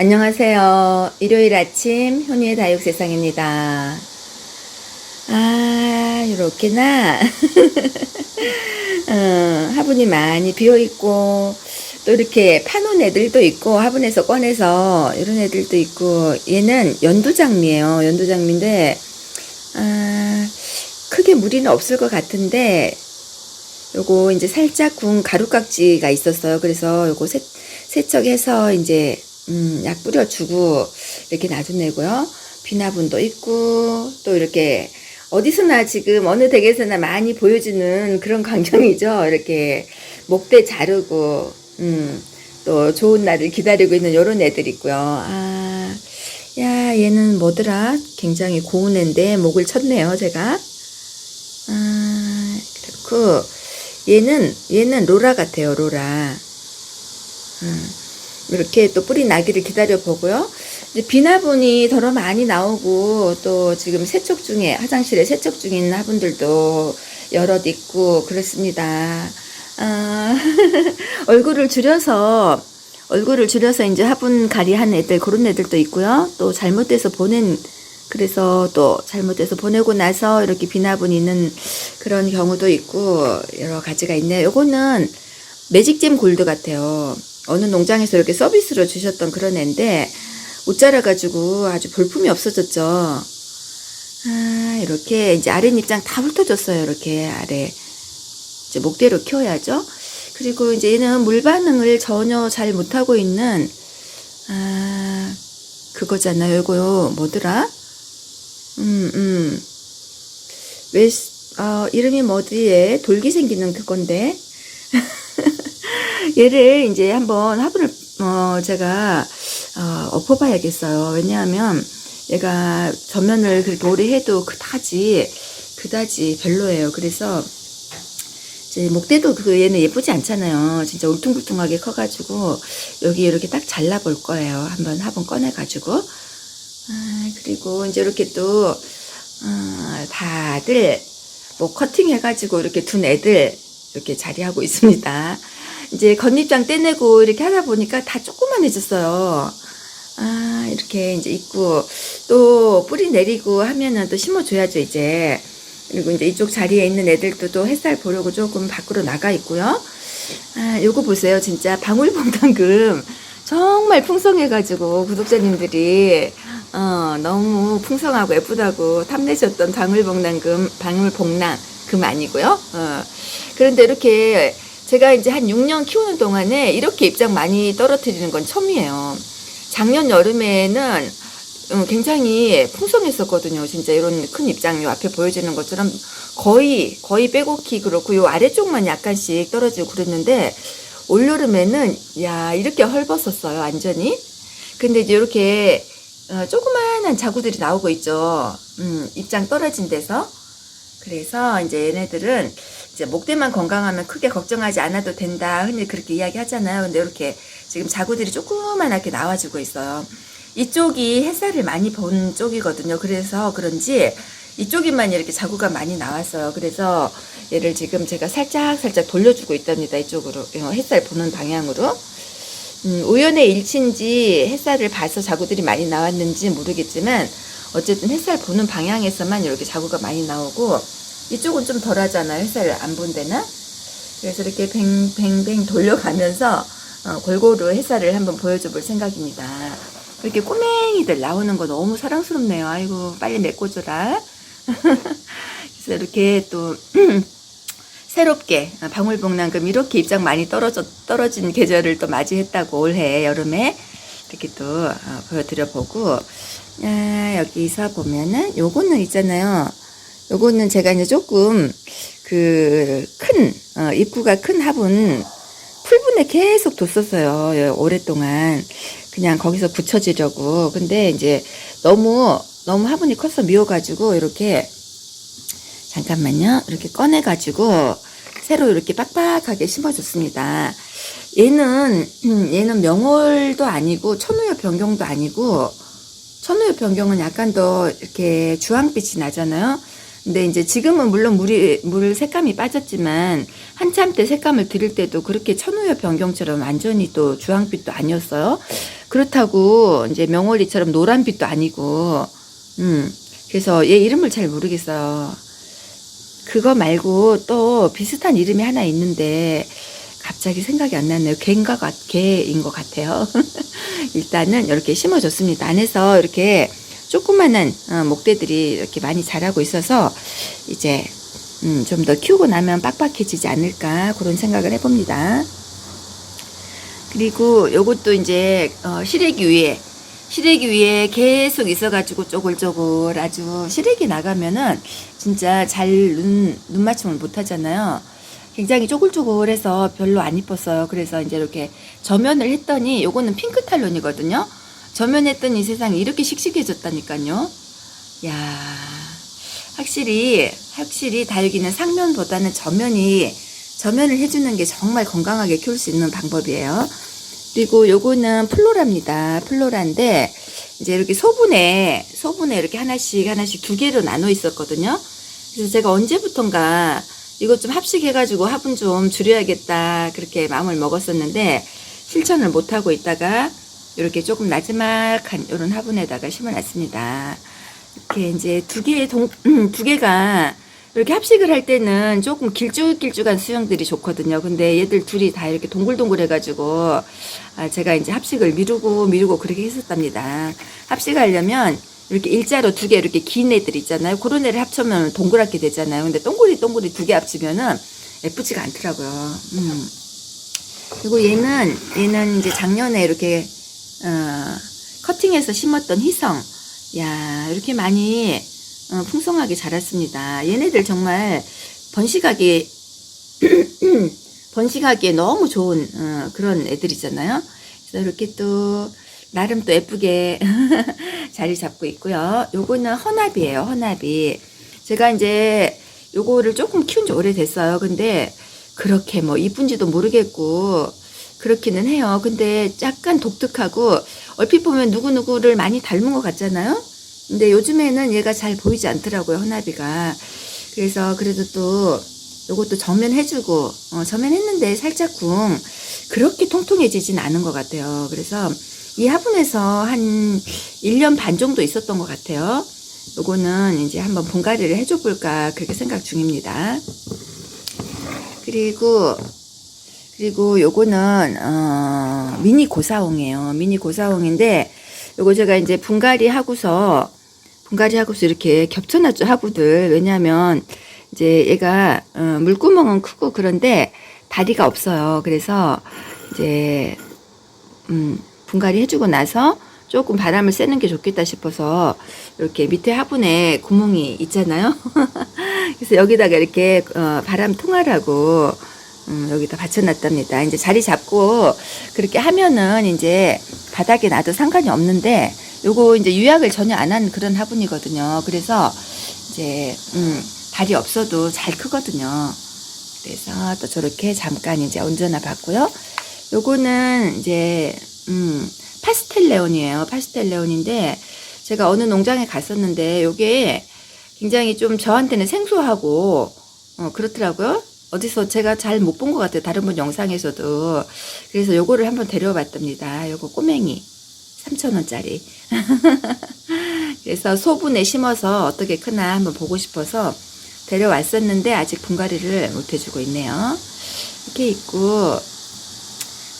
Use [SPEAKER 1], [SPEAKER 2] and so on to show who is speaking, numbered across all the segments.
[SPEAKER 1] 안녕하세요. 일요일 아침 현이의 다육 세상입니다. 아, 이렇게나 어, 화분이 많이 비어 있고 또 이렇게 파놓은 애들도 있고 화분에서 꺼내서 이런 애들도 있고 얘는 연두장미예요. 연두장미인데 아, 크게 무리는 없을 것 같은데 요거 이제 살짝 구운 가루깍지가 있었어요. 그래서 요거 세, 세척해서 이제 음, 약 뿌려주고 이렇게 놔둔애고요. 비나분도 있고 또 이렇게 어디서나 지금 어느 댁에서나 많이 보여주는 그런 광경이죠. 이렇게 목대 자르고 음, 또 좋은 날을 기다리고 있는 요런 애들 있고요. 아, 야 얘는 뭐더라? 굉장히 고운 애인데 목을 쳤네요. 제가. 아, 그렇고 얘는 얘는 로라 같아요. 로라. 음. 이렇게 또 뿌리 나기를 기다려 보고요. 이제 비나분이 더러 많이 나오고 또 지금 세척 중에 화장실에 세척 중인 화분들도 여럿 있고 그렇습니다. 아, 얼굴을 줄여서 얼굴을 줄여서 이제 화분 가리한 애들 그런 애들도 있고요. 또 잘못돼서 보낸 그래서 또 잘못돼서 보내고 나서 이렇게 비나분 있는 그런 경우도 있고 여러 가지가 있네요. 요거는 매직잼 골드 같아요. 어느 농장에서 이렇게 서비스로 주셨던 그런 애인데 못 자라가지고 아주 볼품이 없어졌죠. 아 이렇게 이제 아랫입장 다 훑어줬어요. 이렇게 아래 이제 목대로 키워야죠. 그리고 이제 얘는 물 반응을 전혀 잘 못하고 있는 아 그거잖아요. 이거요 뭐더라? 음 음. 왜 어, 이름이 뭐지에 돌기 생기는 그건데 얘를 이제 한번 화분을 어 제가 어 엎어봐야겠어요. 왜냐하면 얘가 전면을 그렇게 오래 해도 그다지 그다지 별로예요. 그래서 이제 목대도 그 얘는 예쁘지 않잖아요. 진짜 울퉁불퉁하게 커가지고 여기 이렇게 딱 잘라볼 거예요. 한번 화분 꺼내가지고 아, 그리고 이제 이렇게 또 어, 다들 뭐 커팅 해가지고 이렇게 둔 애들 이렇게 자리하고 있습니다. 이제 겉잎장 떼내고 이렇게 하다 보니까 다 조그만해졌어요. 아, 이렇게 이제 있고, 또 뿌리 내리고 하면은 또 심어줘야죠, 이제. 그리고 이제 이쪽 자리에 있는 애들도 또 햇살 보려고 조금 밖으로 나가 있고요. 아, 요거 보세요. 진짜 방울봉 당금. 정말 풍성해가지고 구독자님들이 어, 너무 풍성하고 예쁘다고 탐내셨던 방울봉당금, 방울봉랑금 아니고요. 어, 그런데 이렇게 제가 이제 한 6년 키우는 동안에 이렇게 입장 많이 떨어뜨리는 건 처음이에요. 작년 여름에는 음, 굉장히 풍성했었거든요. 진짜 이런 큰 입장 요 앞에 보여지는 것처럼 거의 거의 빼곡히 그렇고 요 아래쪽만 약간씩 떨어지고 그랬는데 올 여름에는 야 이렇게 헐벗었어요 완전히. 근데 이제 이렇게 어, 조그마한 자구들이 나오고 있죠. 음, 입장 떨어진 데서. 그래서 이제 얘네들은 이제 목대만 건강하면 크게 걱정하지 않아도 된다. 흔히 그렇게 이야기 하잖아요. 근데 이렇게 지금 자구들이 조그만하게 나와주고 있어요. 이쪽이 햇살을 많이 본 쪽이거든요. 그래서 그런지 이쪽에만 이렇게 자구가 많이 나왔어요. 그래서 얘를 지금 제가 살짝 살짝 돌려주고 있답니다. 이쪽으로 어, 햇살 보는 방향으로. 음, 우연의 일치인지 햇살을 봐서 자구들이 많이 나왔는지 모르겠지만 어쨌든 햇살 보는 방향에서만 이렇게 자구가 많이 나오고 이쪽은 좀 덜하잖아요. 햇살을 안본 데는. 그래서 이렇게 뱅뱅뱅 돌려가면서 어, 골고루 햇살을 한번 보여줘 볼 생각입니다. 이렇게 꼬맹이들 나오는 거 너무 사랑스럽네요. 아이고 빨리 메꿔줘라. 그래서 이렇게 또 새롭게 방울복랑금 이렇게 입장 많이 떨어져 떨어진 계절을 또 맞이했다고 올해 여름에 이렇게 또 어, 보여드려 보고 아, 여기서 보면은 요거는 있잖아요. 요거는 제가 이제 조금 그큰 어, 입구가 큰 화분 풀분에 계속 뒀었어요. 오랫동안 그냥 거기서 붙여주려고. 근데 이제 너무 너무 화분이 커서 미워가지고 이렇게 잠깐만요. 이렇게 꺼내가지고 새로 이렇게 빡빡하게 심어줬습니다. 얘는 음, 얘는 명월도 아니고 천우엽 변경도 아니고 천우엽 변경은 약간 더 이렇게 주황빛이 나잖아요. 근데 이제 지금은 물론 물이 물 색감이 빠졌지만 한참 때 색감을 드릴 때도 그렇게 천우엽 변경처럼 완전히 또 주황빛도 아니었어요. 그렇다고 이제 명월이처럼 노란빛도 아니고, 음, 그래서 얘 이름을 잘 모르겠어요. 그거 말고 또 비슷한 이름이 하나 있는데, 갑자기 생각이 안 나네요. 개인가 같, 개인 것 같아요. 일단은 이렇게 심어줬습니다. 안에서 이렇게 조그마한 어, 목대들이 이렇게 많이 자라고 있어서 이제 음, 좀 더 키우고 나면 빡빡해지지 않을까 그런 생각을 해봅니다. 그리고 요것도 이제 어, 시래기 위에 시래기 위에 계속 있어가지고 쪼글쪼글 아주 시래기 나가면은 진짜 잘 눈, 눈 맞춤을 못 하잖아요. 굉장히 쪼글쪼글해서 별로 안 이뻤어요. 그래서 이제 이렇게 저면을 했더니 요거는 핑크 탈론이거든요. 저면했더니 세상에 이렇게 씩씩해졌다니까요. 야 확실히 확실히 다육이는 상면보다는 저면이 저면을 해주는 게 정말 건강하게 키울 수 있는 방법이에요. 그리고 요거는 플로라입니다. 플로라인데 이제 이렇게 소분에 소분에 이렇게 하나씩 하나씩 두 개로 나눠 있었거든요. 그래서 제가 언제부턴가 이것 좀 합식해가지고 화분 좀 줄여야겠다 그렇게 마음을 먹었었는데 실천을 못 하고 있다가 이렇게 조금 나지막한 이런 화분에다가 심어놨습니다. 이렇게 이제 두 개의 동, 두 개가 이렇게 합식을 할 때는 조금 길쭉길쭉한 수영들이 좋거든요. 근데 얘들 둘이 다 이렇게 동글동글 해가지고 아, 제가 이제 합식을 미루고 미루고 그렇게 했었답니다. 합식하려면 이렇게 일자로 두 개 이렇게 긴 애들 있잖아요. 그런 애를 합치면 동그랗게 되잖아요. 근데 동그리 동그리 두개 합치면은 예쁘지가 않더라고요. 음. 그리고 얘는 얘는 이제 작년에 이렇게 어, 커팅해서 심었던 희성. 야 이렇게 많이 어, 풍성하게 자랐습니다. 얘네들 정말 번식하기 번식하기에 너무 좋은 어, 그런 애들이잖아요. 그래서 이렇게 또 나름 또 예쁘게 자리 잡고 있고요. 요거는 허나비예요. 허나비. 제가 이제 요거를 조금 키운 지 오래됐어요. 근데 그렇게 뭐 이쁜지도 모르겠고 그렇기는 해요. 근데 약간 독특하고 얼핏 보면 누구누구를 많이 닮은 것 같잖아요. 근데 요즘에는 얘가 잘 보이지 않더라고요. 허나비가. 그래서 그래도 또 요것도 정면 해주고 어, 정면 했는데 살짝 궁 그렇게 통통해지진 않은 것 같아요. 그래서 이 화분에서 한 1년 반 정도 있었던 것 같아요. 요거는 이제 한번 분갈이를 해줘 볼까 그렇게 생각 중입니다. 그리고 그리고 요거는 어, 미니 고사홍이에요. 미니 고사홍인데 요거 제가 이제 분갈이 하고서 분갈이 하고서 이렇게 겹쳐놨죠 화분들 왜냐하면 이제 얘가 어, 물구멍은 크고 그런데 다리가 없어요. 그래서 이제 음, 분갈이 해주고 나서 조금 바람을 쐬는 게 좋겠다 싶어서 이렇게 밑에 화분에 구멍이 있잖아요. 그래서 여기다가 이렇게 어, 바람 통하라고 음, 여기다 받쳐놨답니다. 이제 자리 잡고 그렇게 하면은 이제 바닥에 놔도 상관이 없는데 요거 이제 유약을 전혀 안 한 그런 화분이거든요. 그래서 이제 음, 발이 없어도 잘 크거든요. 그래서 또 저렇게 잠깐 이제 얹어놔 봤고요. 요거는 이제 음, 파스텔 레온이에요. 파스텔 레온인데 제가 어느 농장에 갔었는데 요게 굉장히 좀 저한테는 생소하고 어, 그렇더라고요. 어디서 제가 잘 못 본 것 같아요. 다른 분 영상에서도. 그래서 요거를 한번 데려와 봤답니다. 요거 꼬맹이. 3,000원짜리. 그래서 소분에 심어서 어떻게 크나 한번 보고 싶어서 데려왔었는데 아직 분갈이를 못 해주고 있네요. 이렇게 있고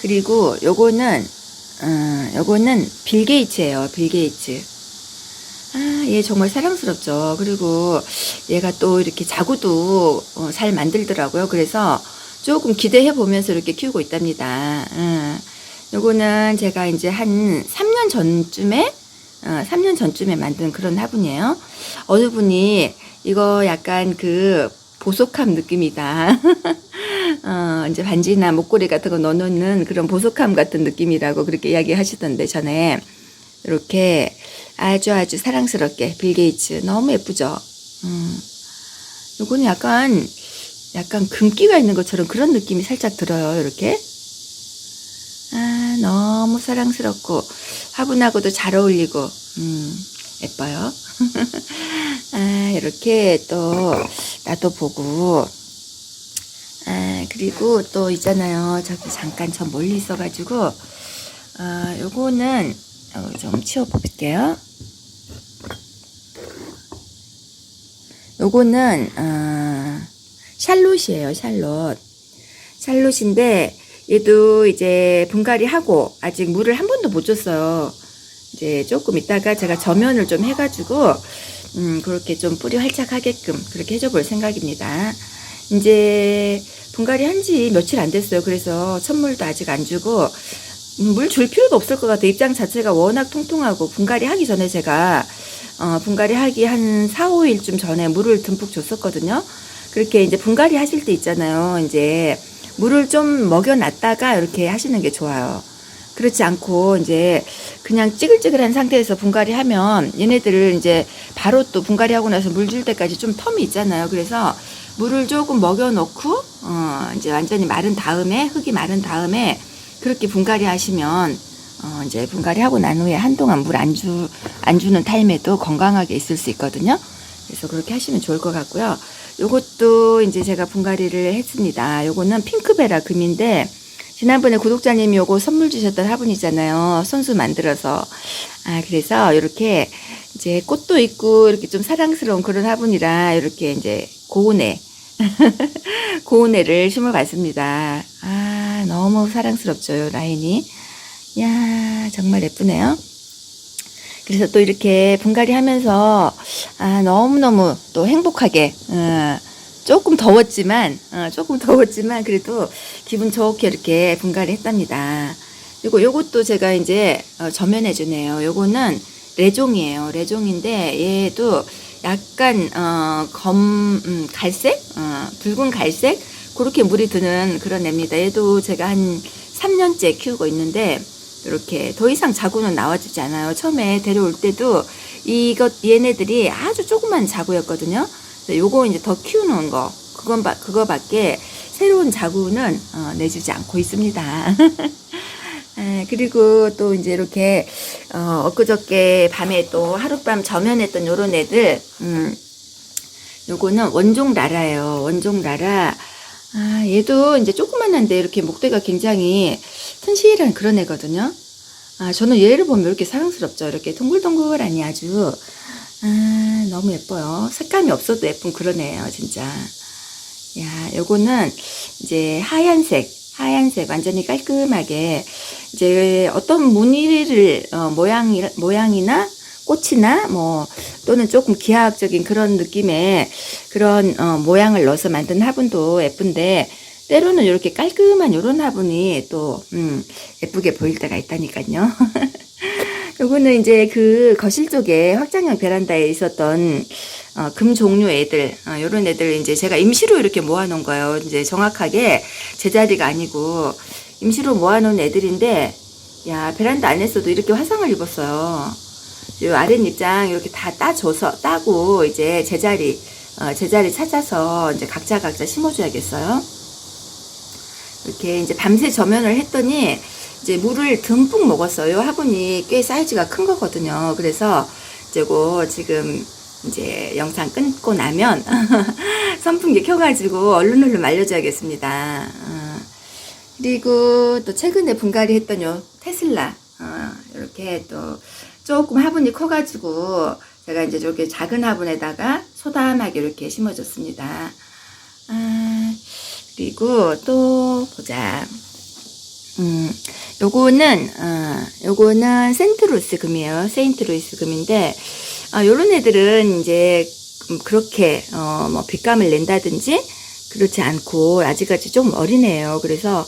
[SPEAKER 1] 그리고 요거는 어, 요거는 빌 게이츠예요. 빌 게이츠. 아, 얘 정말 사랑스럽죠. 그리고 얘가 또 이렇게 자구도 어, 잘 만들더라고요. 그래서 조금 기대해 보면서 이렇게 키우고 있답니다. 어, 요거는 제가 이제 한 3년 전쯤에 어, 3년 전쯤에 만든 그런 화분이에요. 어느 분이 이거 약간 그 보석함 느낌이다. 어, 이제 반지나 목걸이 같은 거 넣어놓는 그런 보석함 같은 느낌이라고 그렇게 이야기 하시던데 전에 이렇게 아주 아주 사랑스럽게 빌 게이츠 너무 예쁘죠. 음, 요거는 약간 약간 금기가 있는 것처럼 그런 느낌이 살짝 들어요. 이렇게 아 너무 사랑스럽고 화분하고도 잘 어울리고 음, 예뻐요. 아 이렇게 또 나도 보고 아 그리고 또 있잖아요. 저기 잠깐 저 멀리 있어가지고 아, 요거는 어, 좀 치워 볼게요. 요거는 어, 샬롯이에요, 샬롯. 샬롯인데 얘도 이제 분갈이 하고 아직 물을 한 번도 못 줬어요. 이제 조금 있다가 제가 저면을 좀 해가지고 음, 그렇게 좀 뿌리 활착하게끔 그렇게 해줘 볼 생각입니다. 이제 분갈이 한 지 며칠 안 됐어요. 그래서 첫물도 아직 안 주고 음, 물 줄 필요도 없을 것 같아요. 입장 자체가 워낙 통통하고 분갈이 하기 전에 제가 어, 분갈이 하기 한 4, 5일쯤 전에 물을 듬뿍 줬었거든요. 그렇게 이제 분갈이 하실 때 있잖아요. 이제 물을 좀 먹여놨다가 이렇게 하시는 게 좋아요. 그렇지 않고 이제 그냥 찌글찌글한 상태에서 분갈이 하면 얘네들을 이제 바로 또 분갈이 하고 나서 물 줄 때까지 좀 텀이 있잖아요. 그래서 물을 조금 먹여놓고 어 이제 완전히 마른 다음에 흙이 마른 다음에 그렇게 분갈이 하시면 어 이제 분갈이 하고 난 후에 한동안 물 안 주 안 주는 타임에도 건강하게 있을 수 있거든요. 그래서 그렇게 하시면 좋을 것 같고요. 요것도 이제 제가 분갈이를 했습니다. 요거는 핑크베라 금인데 지난번에 구독자님이 요거 선물 주셨던 화분이잖아요. 손수 만들어서. 아, 그래서 이렇게 이제 꽃도 있고 이렇게 좀 사랑스러운 그런 화분이라 이렇게 이제 고운애. 고운애를 심어 봤습니다. 아, 너무 사랑스럽죠, 요 라인이. 야 정말 예쁘네요. 그래서 또 이렇게 분갈이 하면서, 아, 너무너무 또 행복하게, 어, 조금 더웠지만, 어, 조금 더웠지만, 그래도 기분 좋게 이렇게 분갈이 했답니다. 그리고 요것도 제가 이제 어, 저면해 주네요. 요거는 레종이에요. 레종인데 얘도 약간 어, 검 음, 갈색, 어, 붉은 갈색 그렇게 물이 드는 그런 애입니다. 얘도 제가 한 3년째 키우고 있는데 이렇게 더 이상 자구는 나와주지 않아요. 처음에 데려올 때도 이것 얘네들이 아주 조그만 자구였거든요. 요거 이제 더 키우는 거 그건 바, 그거밖에 새로운 자구는 어, 내주지 않고 있습니다. 에, 그리고 또 이제 이렇게 어, 엊그저께 밤에 또 하룻밤 저면했던 요런 애들 음, 요거는 원종 라라예요. 원종 라라. 아, 얘도 이제 조그만한데 이렇게 목대가 굉장히 튼실한 그런 애거든요. 아, 저는 얘를 보면 이렇게 사랑스럽죠. 이렇게 동글동글하니 아주 아, 너무 예뻐요. 색감이 없어도 예쁜 그런 애예요, 진짜. 야, 요거는 이제 하얀색, 하얀색 완전히 깔끔하게 이제 어떤 무늬를 어, 모양 모양이나 꽃이나 뭐 또는 조금 기하학적인 그런 느낌의 그런 어, 모양을 넣어서 만든 화분도 예쁜데 때로는 이렇게 깔끔한 이런 화분이 또 음, 예쁘게 보일 때가 있다니까요. 요거는 이제 그 거실 쪽에 확장형 베란다에 있었던 어, 금 종류 애들, 어, 요런 애들 이제 제가 임시로 이렇게 모아놓은 거예요. 이제 정확하게 제자리가 아니고 임시로 모아놓은 애들인데, 야, 베란다 안에서도 이렇게 화상을 입었어요. 요 아랫입장 이렇게 다 따줘서, 따고 이제 제자리, 어, 제자리 찾아서 이제 각자 각자 심어줘야겠어요. 이렇게 이제 밤새 저면을 했더니, 이제 물을 듬뿍 먹었어요. 화분이 꽤 사이즈가 큰 거거든요. 그래서 이제 고 지금 이제 영상 끊고 나면 선풍기 켜가지고 얼른 얼른 말려줘야겠습니다. 어, 그리고 또 최근에 분갈이 했던 요 테슬라 어, 이렇게 또 조금 화분이 커가지고 제가 이제 저렇게 작은 화분에다가 소담하게 이렇게 심어줬습니다. 아, 그리고 또 보자. 음, 요거는, 어, 요거는 센트루스 금이에요. 세인트루이스 금인데, 아, 요런 애들은 이제, 음, 그렇게, 어, 뭐, 빛감을 낸다든지, 그렇지 않고, 아직까지 좀 어리네요. 그래서,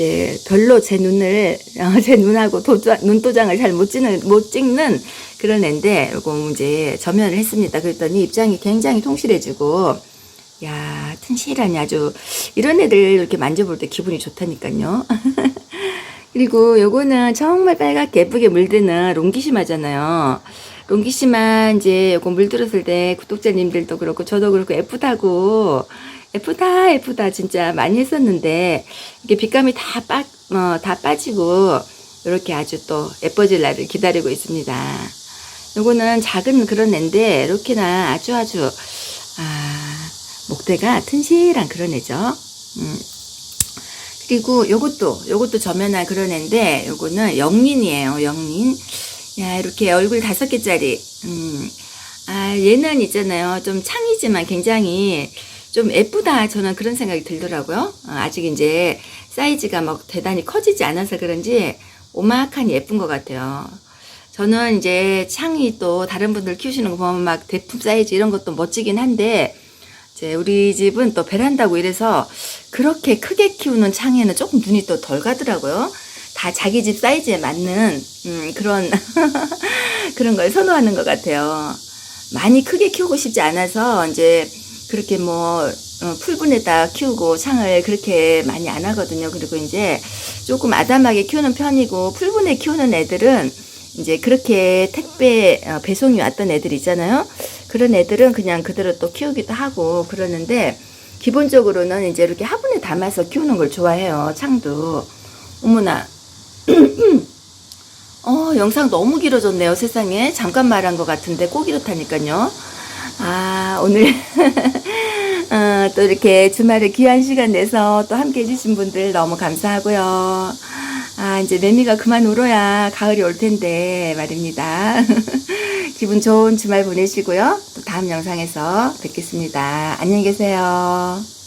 [SPEAKER 1] 이제, 별로 제 눈을, 어, 제 눈하고 도장, 눈도장을 잘 못 찍는, 못 찍는 그런 애인데, 요거 이제, 저면을 했습니다. 그랬더니 입장이 굉장히 통실해지고, 야, 튼실하니 아주 이런 애들 이렇게 만져볼 때 기분이 좋다니까요. 그리고 요거는 정말 빨갛게 예쁘게 물드는 롱기시마잖아요. 롱기시마 이제 요거 물들었을 때 구독자님들도 그렇고 저도 그렇고 예쁘다고 예쁘다 예쁘다 진짜 많이 했었는데 이게 빛감이 다 빠, 어, 다 빠지고 이렇게 아주 또 예뻐질 날을 기다리고 있습니다. 요거는 작은 그런 애인데 이렇게나 아주 아주 아 목대가 튼실한 그런 애죠. 음. 그리고 요것도 요것도 저면한 그런 애인데 요거는 영린이에요. 영린. 야 이렇게 얼굴 다섯 개짜리. 음. 아 얘는 있잖아요. 좀 창이지만 굉장히 좀 예쁘다. 저는 그런 생각이 들더라고요. 어, 아직 이제 사이즈가 막 대단히 커지지 않아서 그런지 오막하니 예쁜 것 같아요. 저는 이제 창이 또 다른 분들 키우시는 거 보면 막 대품 사이즈 이런 것도 멋지긴 한데 이제 우리 집은 또 베란다고 이래서 그렇게 크게 키우는 창에는 조금 눈이 또 덜 가더라고요. 다 자기 집 사이즈에 맞는 음, 그런 그런 걸 선호하는 것 같아요. 많이 크게 키우고 싶지 않아서 이제 그렇게 뭐 어, 풀분에다 키우고 창을 그렇게 많이 안 하거든요. 그리고 이제 조금 아담하게 키우는 편이고 풀분에 키우는 애들은 이제 그렇게 택배 어, 배송이 왔던 애들 있잖아요. 그런 애들은 그냥 그대로 또 키우기도 하고 그러는데 기본적으로는 이제 이렇게 화분에 담아서 키우는 걸 좋아해요. 창도. 어머나. 어, 영상 너무 길어졌네요. 세상에. 잠깐 말한 것 같은데 꼭 이렇다니까요. 아, 오늘 어, 또 이렇게 주말에 귀한 시간 내서 또 함께 해주신 분들 너무 감사하고요. 아, 이제 매미가 그만 울어야 가을이 올 텐데 말입니다. 기분 좋은 주말 보내시고요. 또 다음 영상에서 뵙겠습니다. 안녕히 계세요.